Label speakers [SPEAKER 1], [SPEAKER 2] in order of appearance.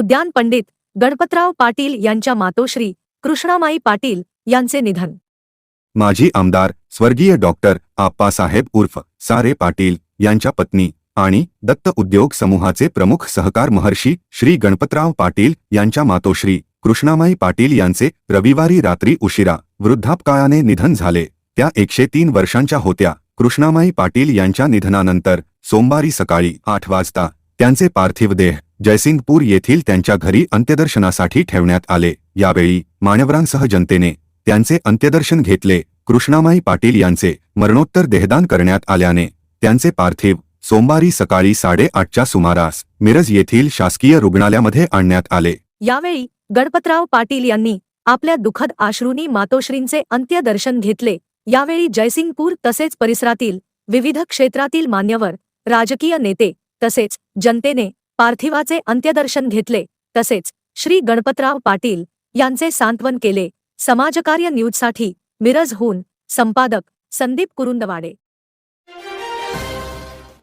[SPEAKER 1] उद्यान पंडित गणपतराव पाटील यांच्या मातोश्री कृष्णामाई पाटील यांचे निधन.
[SPEAKER 2] माजी आमदार स्वर्गीय डॉक्टर आप्पासाहेब उर्फ सारे पाटील यांच्या पत्नी आणि दत्त उद्योग समूहाचे प्रमुख सहकार महर्षी श्री गणपतराव पाटील यांच्या मातोश्री कृष्णामाई पाटील यांचे रविवारी रात्री उशिरा वृद्धापकाळाने निधन झाले. त्या एकशे तीन वर्षांच्या होत्या. कृष्णामाई पाटील यांच्या निधनानंतर सोमवारी सकाळी आठ वाजता त्यांचे पार्थिव देह जयसिंगपूर येथील त्यांच्या घरी अंत्यदर्शनासाठी ठेवण्यात आले. यावेळी मान्यवरांसह जनतेने त्यांचे अंत्यदर्शन घेतले. कृष्णामाई पाटील यांचे मरणोत्तर देहदान करण्यात आल्याने त्यांचे पार्थिव सोमवारी सकाळी साडेआठच्या सुमारास मिरज येथील शासकीय रुग्णालयामध्ये आणण्यात आले.
[SPEAKER 1] यावेळी गणपतराव पाटील यांनी आपल्या दुःखद आश्रुनी मातोश्रींचे अंत्यदर्शन घेतले. यावेळी जयसिंगपूर तसेच परिसरातील विविध क्षेत्रातील मान्यवर राजकीय नेते तसेच जनतेने पार्थिवाचे अंत्यदर्शन घेतले. तसेच श्री गणपतराव पाटील यांचे सांत्वन केले. समाजकार्य न्यूजसाठी मिरज हून संपादक संदीप कुरुंदवाडे.